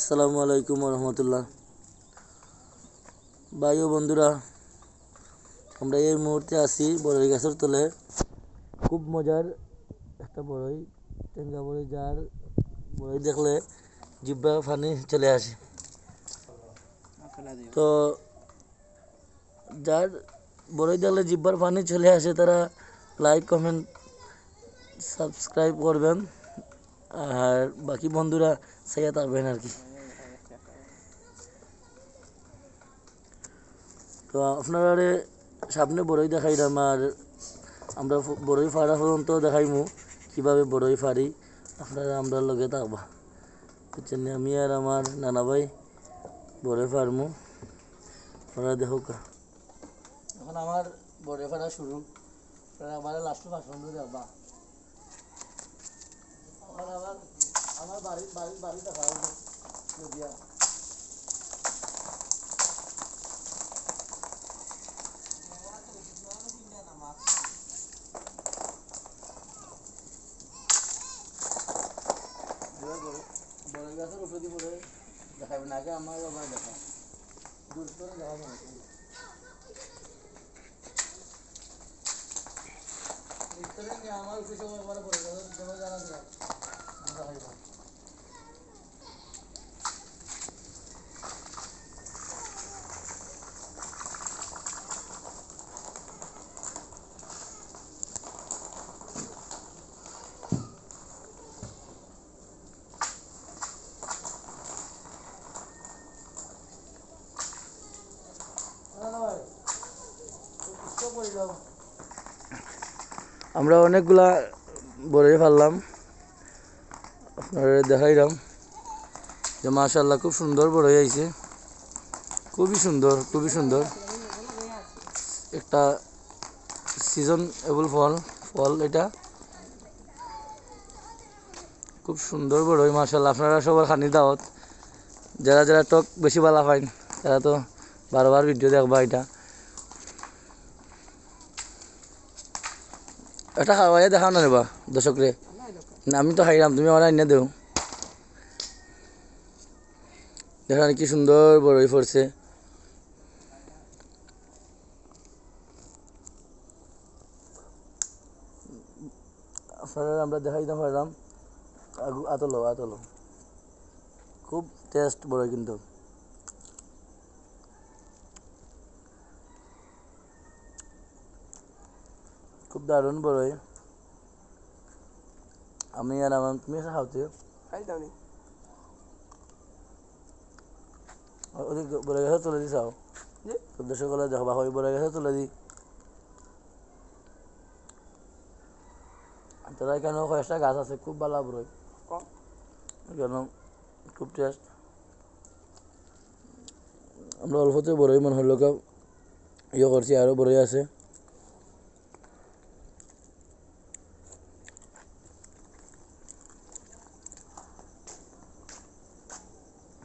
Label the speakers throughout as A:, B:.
A: আসসালামু আলাইকুম রহমতুল্লাহ। ভাই ও বন্ধুরা, আমরা এই মুহূর্তে আছি বড়ই গাছের তলে। খুব মজার একটা বড়ই, টেঙ্গা বড়ই যার বড়ই দেখলে জিব্বা পানি চলে আসে। তো যার বড়ই দেখলে জিব্বার পানি চলে আসে, তারা লাইক কমেন্ট সাবস্ক্রাইব করবেন। আর বাকি বন্ধুরা সাইয়া থাকবেন আর কি। তো আপনারা সামনে বড়ই দেখাইলাম আর আমরা বড়ই ফাড়া পর্যন্ত দেখাইমু, কীভাবে বড়ই ফাড়ি, আপনারা আমরা লগে থাকবা। বুঝছেন আমি আর আমার নানা ভাই বড়ই ফাড়মু। আপনারা দেখো কা। এখন আমার বড়ই ফাড়া শুরু। আপনারা আমার লাস্ট ভাষণ দেখবা এখন আমার আমার বাড়ি বাড়ি বাড়ি দেখা হবে নদিয়া এবার বড় বড় গাছের উপরে দিয়ে পড়ে দেখাবে না আগে আমার আবার দেখা দূর করে দেখা যাবে না ভিতরে নিয়ে আমার উপরে সব একবার বড় গাছের জন্য জানা যায় আমরা অনেকগুলা বড়ই ফেললাম। আপনারা দেখাইলাম যে মাশাল্লাহ খুব সুন্দর বড়ই আইছে। খুবই সুন্দর খুবই সুন্দর। একটা সিজন এবল ফল ফল এটা। খুব সুন্দর বড় হয় মাশাল্লাহ আপনারা সবার খানি দাওয়াত। যারা যারা টক বেশি ভালো পাইন, তারা তো বারবার ভিডিও দেখবা এটা। এটা খাওয়াই দেখাও না নেবা দর্শক রে না, আমি তো খাইলাম তুমি আমার আইনা দেও। দেখা কি সুন্দর বড়ই পড়ছে। আমরা দেখাই দিতে পারলাম আতলো আতলো। খুব টেস্ট বড়ই কিন্তু। খুব দারুণ বড়ই আমি আর আমার তুমি এসে খাওতে
B: খাইতাম
A: ওদের বড় গাছে তুলে দিছাও
B: জি।
A: তো দর্শকরা দেখবা হয় বড় গাছে তুলে দি। তারা কেন কয়েকটা গাছ আছে খুব ভালো বড়ই
B: কম
A: কেন খুব টেস্ট আমরা অল্পতে বড়ই মনে হলো ইয়ে করছি আরও বড়ই আছে।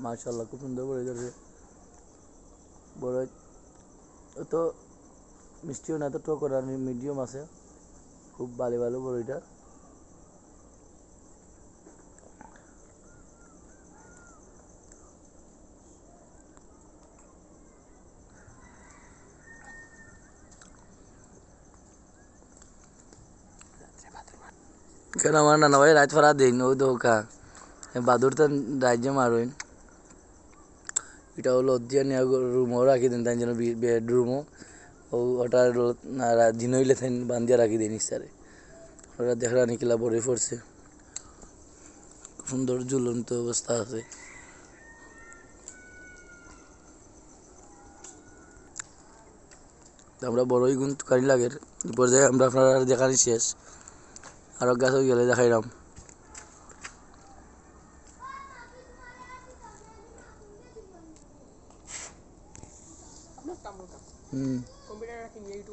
A: মার্শাল্লাহ খুব সুন্দর বড়ই ধরছে। বড়ই তো মিষ্টিও না তো টক আর মিডিয়াম আছে। খুব ভালো ভালো বড়ইটা কেন আমার নানা ভাই রাত ফরা দিন ওই তো কা বাদুর তো রাজ্যে মারইন। এটা হলো অধ্যা নিয়ে রুমও রাখি দিন, তাই জন্য বেডরুমও ও। ওটা দিন হইলে তাই বান্ধিয়া রাখি দিন ইস্তারে ওরা দেখা নিকিলা পরে পড়ছে। সুন্দর ঝুলন্ত অবস্থা আছে। আমরা বড়ই গুণ কারি লাগের পর্যায়ে আমরা আপনারা দেখানি শেষ। আরও গাছ গেলে দেখাইলাম। Comprar la rica y el.